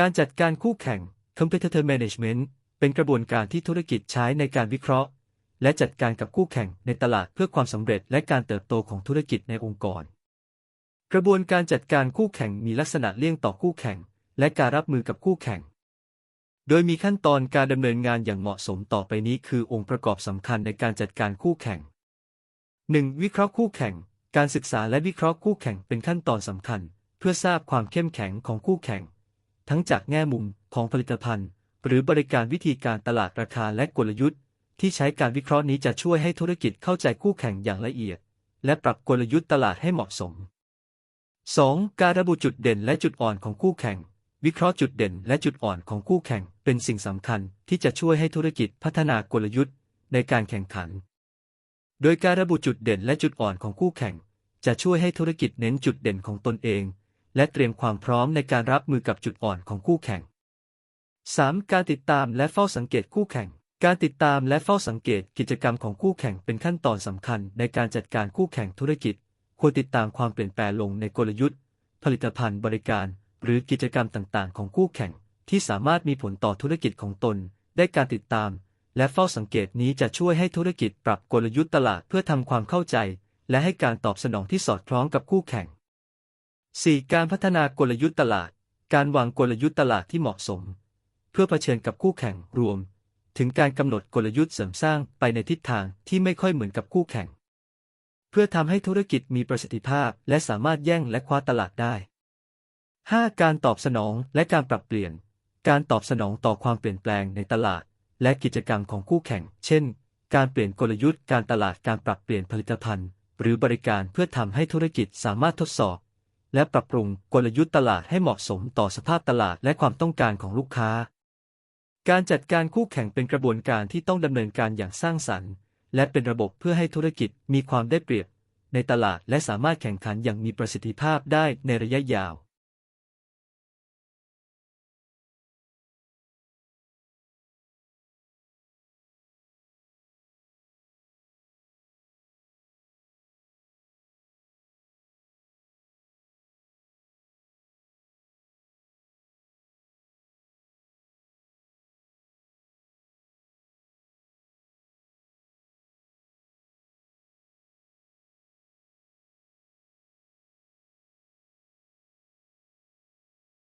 การจัดการคู่แข่ง competitor management เป็นกระบวนการที่ธุรกิจใช้ในการวิเคราะห์ และจัดการกับคู่แข่งในตลาดเพื่อความสำเร็จและการเติบโตของธุรกิจในองค์กร กระบวนการจัดการคู่แข่งมีลักษณะเลี่ยงต่อคู่แข่ง และการรับมือกับคู่แข่ง โดยมีขั้นตอนการดำเนินงานอย่างเหมาะสมต่อไปนี้คือองค์ประกอบสำคัญในการจัดการคู่แข่ง 1. วิเคราะห์คู่แข่ง การศึกษาและวิเคราะห์คู่แข่งเป็นขั้นตอนสำคัญ เพื่อทราบความเข้มแข็งของคู่แข่ง ทั้งจากแง่มุมของผลิตภัณฑ์ หรือบริการวิธีการตลาดราคาและกลยุทธ์ ที่ใช้การวิเคราะห์นี้จะช่วยให้ธุรกิจเข้าใจคู่แข่งอย่างละเอียด และปรับกลยุทธ์ตลาดให้เหมาะสม 2. การระบุจุดเด่นและจุดอ่อนของคู่แข่ง วิเคราะห์จุดเด่นและจุดอ่อนของคู่แข่ง เป็นสิ่งสำคัญที่จะช่วยให้ธุรกิจพัฒนากลยุทธ์ในการแข่งขัน โดยการระบุจุดเด่นและจุดอ่อนของคู่แข่ง จะช่วยให้ธุรกิจเน้นจุดเด่นของตนเอง และเตรียมความพร้อมในการรับมือกับจุดอ่อนของคู่แข่ง 3. การติดตามและเฝ้าสังเกตคู่แข่ง การติดตามและเฝ้าสังเกตกิจกรรมของคู่แข่งเป็นขั้นตอนสำคัญในการจัดการคู่แข่งธุรกิจ ควรติดตามความเปลี่ยนแปลงลงในกลยุทธ์ ผลิตภัณฑ์บริการ หรือกิจกรรมต่างๆ ของคู่แข่ง ที่สามารถมีผลต่อธุรกิจของตน ได้การติดตาม และเฝ้าสังเกตนี้จะช่วยให้ธุรกิจปรับกลยุทธ์ตลาดเพื่อทำความเข้าใจ และให้การตอบสนองที่สอดคล้องกับคู่แข่ง 4. การพัฒนากลยุทธ์ตลาด การวางกลยุทธ์ตลาดที่เหมาะสม เพื่อเผชิญกับคู่แข่งรวม ถึงการกำหนดกลยุทธ์เสริมสร้างไปในทิศทางที่ไม่ค่อยเหมือนกับคู่แข่ง เพื่อทำให้ธุรกิจมีประสิทธิภาพ และสามารถแย่งและคว้าตลาดได้ 5. การตอบสนองและการปรับเปลี่ยน การตอบสนองต่อความเปลี่ยนแปลงในตลาด และกิจกรรมของคู่แข่ง เช่น การเปลี่ยนกลยุทธ์ การตลาด การปรับเปลี่ยนผลิตภัณฑ์ หรือบริการเพื่อทำให้ธุรกิจสามารถทดสอบ และปรับปรุงกลยุทธ์ตลาดให้เหมาะสมต่อสภาพตลาดและความต้องการของลูกค้า การจัดการคู่แข่งเป็นกระบวนการที่ต้องดำเนินการอย่างสร้างสรรค์ และเป็นระบบเพื่อให้ธุรกิจมีความได้เปรียบ ในตลาดและสามารถแข่งขันอย่างมีประสิทธิภาพได้ในระยะยาว